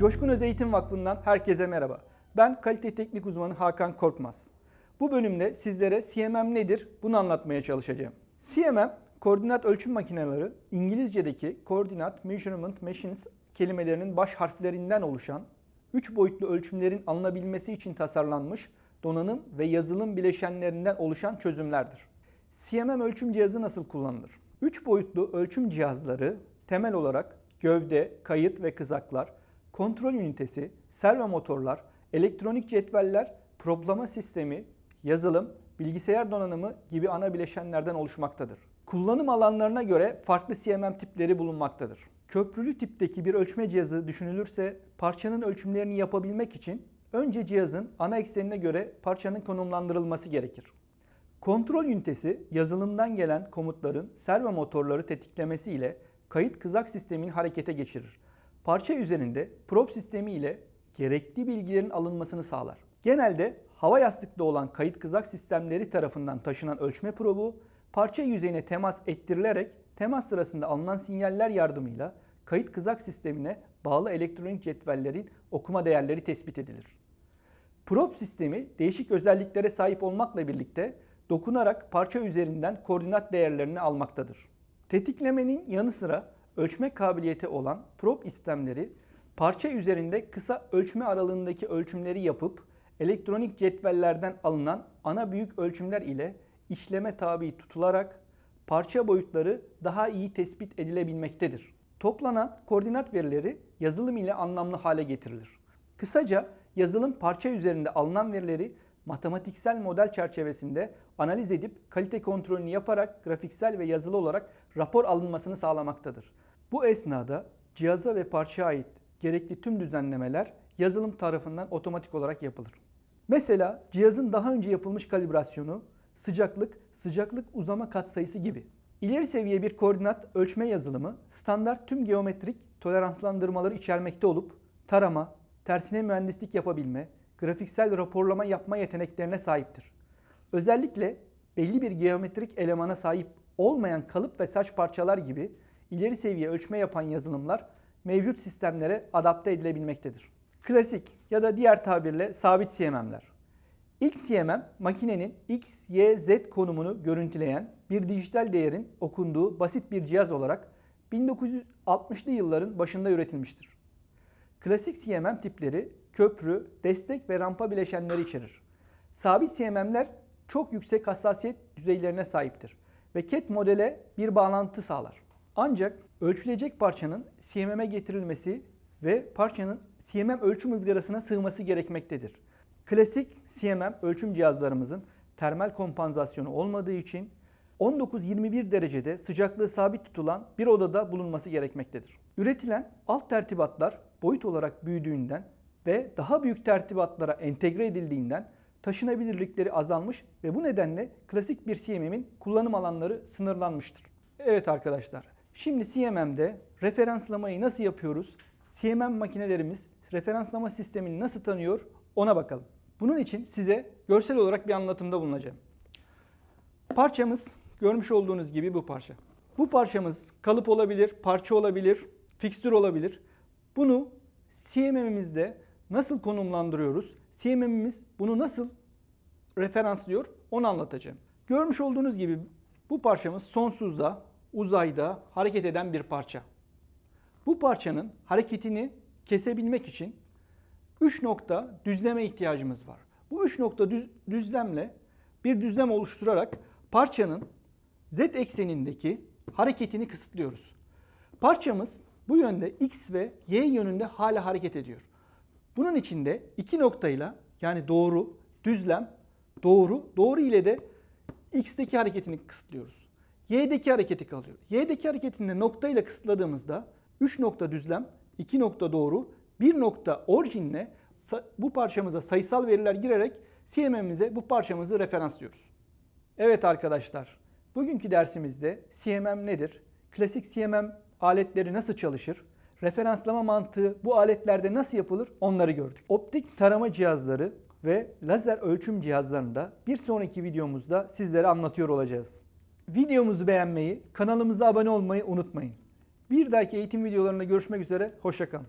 Coşkun Öz Eğitim Vakfı'ndan herkese merhaba. Ben kalite teknik uzmanı Hakan Korkmaz. Bu bölümde sizlere CMM nedir bunu anlatmaya çalışacağım. CMM, koordinat ölçüm makineleri, İngilizce'deki Coordinate Measurement Machines kelimelerinin baş harflerinden oluşan, 3 boyutlu ölçümlerin alınabilmesi için tasarlanmış donanım ve yazılım bileşenlerinden oluşan çözümlerdir. CMM ölçüm cihazı nasıl kullanılır? 3 boyutlu ölçüm cihazları temel olarak gövde, kayıt ve kızaklar, kontrol ünitesi, servo motorlar, elektronik cetveller, proplama sistemi, yazılım, bilgisayar donanımı gibi ana bileşenlerden oluşmaktadır. Kullanım alanlarına göre farklı CMM tipleri bulunmaktadır. Köprülü tipteki bir ölçme cihazı düşünülürse parçanın ölçümlerini yapabilmek için önce cihazın ana eksenine göre parçanın konumlandırılması gerekir. Kontrol ünitesi yazılımdan gelen komutların servo motorları tetiklemesi ile kayıt kızak sistemini harekete geçirir. Parça üzerinde prop sistemi ile gerekli bilgilerin alınmasını sağlar. Genelde hava yastıklı olan kayıt kızak sistemleri tarafından taşınan ölçme probu parça yüzeyine temas ettirilerek temas sırasında alınan sinyaller yardımıyla kayıt kızak sistemine bağlı elektronik cetvellerin okuma değerleri tespit edilir. Prop sistemi değişik özelliklere sahip olmakla birlikte dokunarak parça üzerinden koordinat değerlerini almaktadır. Tetiklemenin yanı sıra ölçme kabiliyeti olan prop istemleri parça üzerinde kısa ölçme aralığındaki ölçümleri yapıp elektronik cetvellerden alınan ana büyük ölçümler ile işleme tabi tutularak parça boyutları daha iyi tespit edilebilmektedir. Toplanan koordinat verileri yazılım ile anlamlı hale getirilir. Kısaca yazılım parça üzerinde alınan verileri matematiksel model çerçevesinde analiz edip kalite kontrolünü yaparak grafiksel ve yazılı olarak rapor alınmasını sağlamaktadır. Bu esnada cihaza ve parçaya ait gerekli tüm düzenlemeler yazılım tarafından otomatik olarak yapılır. Mesela cihazın daha önce yapılmış kalibrasyonu, sıcaklık, sıcaklık uzama katsayısı gibi. İleri seviye bir koordinat ölçme yazılımı standart tüm geometrik toleranslandırmaları içermekte olup tarama, tersine mühendislik yapabilme, grafiksel raporlama yapma yeteneklerine sahiptir. Özellikle belli bir geometrik elemana sahip olmayan kalıp ve saç parçalar gibi ileri seviye ölçme yapan yazılımlar mevcut sistemlere adapte edilebilmektedir. Klasik ya da diğer tabirle sabit CMM'ler. İlk CMM makinenin X, Y, Z konumunu görüntüleyen bir dijital değerin okunduğu basit bir cihaz olarak 1960'lı yılların başında üretilmiştir. Klasik CMM tipleri köprü, destek ve rampa bileşenleri içerir. Sabit CMM'ler çok yüksek hassasiyet düzeylerine sahiptir ve CAD modele bir bağlantı sağlar. Ancak ölçülecek parçanın CMM'e getirilmesi ve parçanın CMM ölçüm ızgarasına sığması gerekmektedir. Klasik CMM ölçüm cihazlarımızın termal kompansasyonu olmadığı için 19-21 derecede sıcaklığı sabit tutulan bir odada bulunması gerekmektedir. Üretilen alt tertibatlar boyut olarak büyüdüğünden ve daha büyük tertibatlara entegre edildiğinden taşınabilirlikleri azalmış ve bu nedenle klasik bir CMM'in kullanım alanları sınırlanmıştır. Evet arkadaşlar, şimdi CMM'de referanslamayı nasıl yapıyoruz? CMM makinelerimiz referanslama sistemini nasıl tanıyor ona bakalım. Bunun için size görsel olarak bir anlatımda bulunacağım. Parçamız görmüş olduğunuz gibi bu parça. Bu parçamız kalıp olabilir, parça olabilir, fikstür olabilir. Bunu CMM'imizde nasıl konumlandırıyoruz? CMM'imiz bunu nasıl referanslıyor? Onu anlatacağım. Görmüş olduğunuz gibi bu parçamız sonsuzda, uzayda hareket eden bir parça. Bu parçanın hareketini kesebilmek için 3 nokta düzleme ihtiyacımız var. Bu 3 nokta düz, düzlemle bir düzlem oluşturarak parçanın z eksenindeki hareketini kısıtlıyoruz. Parçamız bu yönde x ve y yönünde hala hareket ediyor. Bunun için de iki noktayla yani doğru, düzlem, doğru, doğru ile de x'teki hareketini kısıtlıyoruz. y'deki hareketi kalıyor. y'deki hareketini de noktayla kısıtladığımızda 3 nokta düzlem, 2 nokta doğru, 1 nokta orijinle bu parçamıza sayısal veriler girerek CMM'imize bu parçamızı referanslıyoruz. Evet arkadaşlar, bugünkü dersimizde CMM nedir? Klasik CMM aletleri nasıl çalışır? Referanslama mantığı bu aletlerde nasıl yapılır? Onları gördük. Optik tarama cihazları ve lazer ölçüm cihazlarında bir sonraki videomuzda sizlere anlatıyor olacağız. Videomuzu beğenmeyi, kanalımıza abone olmayı unutmayın. Bir dahaki eğitim videolarında görüşmek üzere, hoşçakalın.